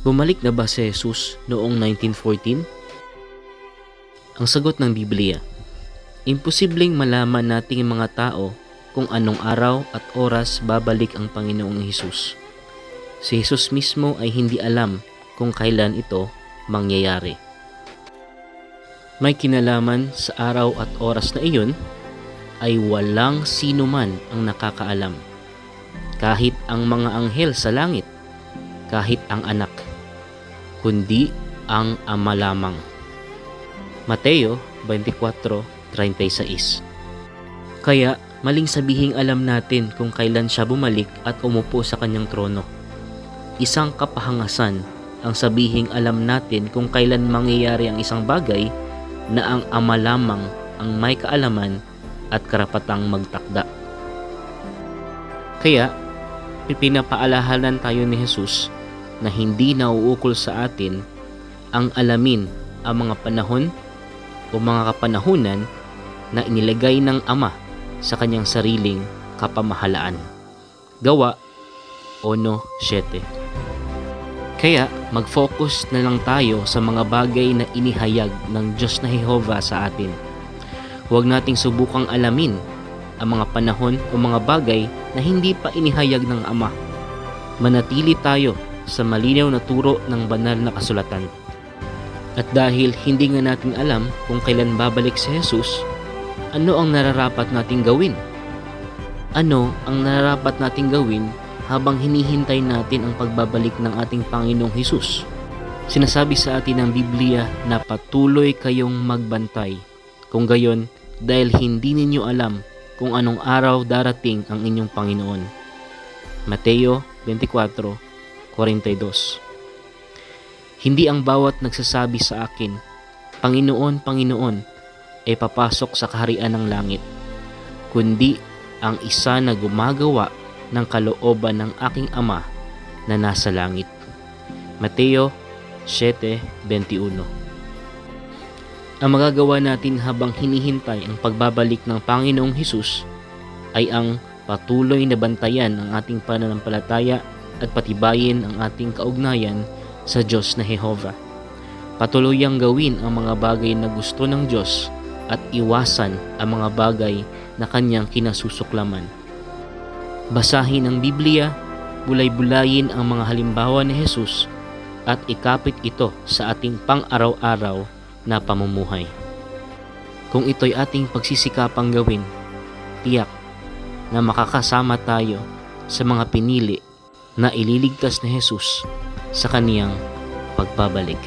Bumalik na ba si Jesus noong 1914? Ang sagot ng Biblia, imposibleng malaman nating mga tao kung anong araw at oras babalik ang Panginoong Hesus. Si Jesus mismo ay hindi alam kung kailan ito mangyayari. May kinalaman sa araw at oras na iyon ay walang sino man ang nakakaalam. Kahit ang mga anghel sa langit, kahit ang anak, kundi ang ama lamang. Mateo 24:36. Kaya maling sabihing alam natin kung kailan siya bumalik at umupo sa kanyang trono. Isang kapahangasan ang sabihing alam natin kung kailan mangyayari ang isang bagay na ang ama lamang ang may kaalaman at karapatang magtakda. Kaya, pipinapaalahanan tayo ni Jesus na hindi nauukol sa atin ang alamin ang mga panahon o mga kapanahunan na inilagay ng Ama sa kanyang sariling kapamahalaan. Gawa 1.7 Kaya mag-focus na lang tayo sa mga bagay na inihayag ng Diyos na Jehova sa atin. Huwag nating subukang alamin ang mga panahon o mga bagay na hindi pa inihayag ng Ama. Manatili tayo sa malinaw na turo ng banal na kasulatan. At dahil hindi nga natin alam kung kailan babalik si Jesus, ano ang nararapat nating gawin? Ano ang nararapat nating gawin habang hinihintay natin ang pagbabalik ng ating Panginoong Hesus? Sinasabi sa atin ng Biblia na patuloy kayong magbantay. Kung gayon, dahil hindi ninyo alam kung anong araw darating ang inyong Panginoon. Mateo 24:42 Hindi ang bawat nagsasabi sa akin, Panginoon, Panginoon, ay papasok sa kaharian ng langit, kundi ang isa na gumagawa ng kalooban ng aking Ama na nasa langit. Mateo 7:21 Ang magagawa natin habang hinihintay ang pagbabalik ng Panginoong Hesus ay ang patuloy na bantayan ang ating pananampalataya at patibayin ang ating kaugnayan sa Diyos na Jehova. Patuluyang gawin ang mga bagay na gusto ng Diyos at iwasan ang mga bagay na kanyang kinasusuklaman. Basahin ang Biblia, bulay-bulayin ang mga halimbawa ni Jesus at ikapit ito sa ating pang-araw-araw na pamumuhay. Kung ito'y ating pagsisikapang gawin, tiyak na makakasama tayo sa mga pinili na ililigtas ni Jesus sa kaniyang pagbabalik.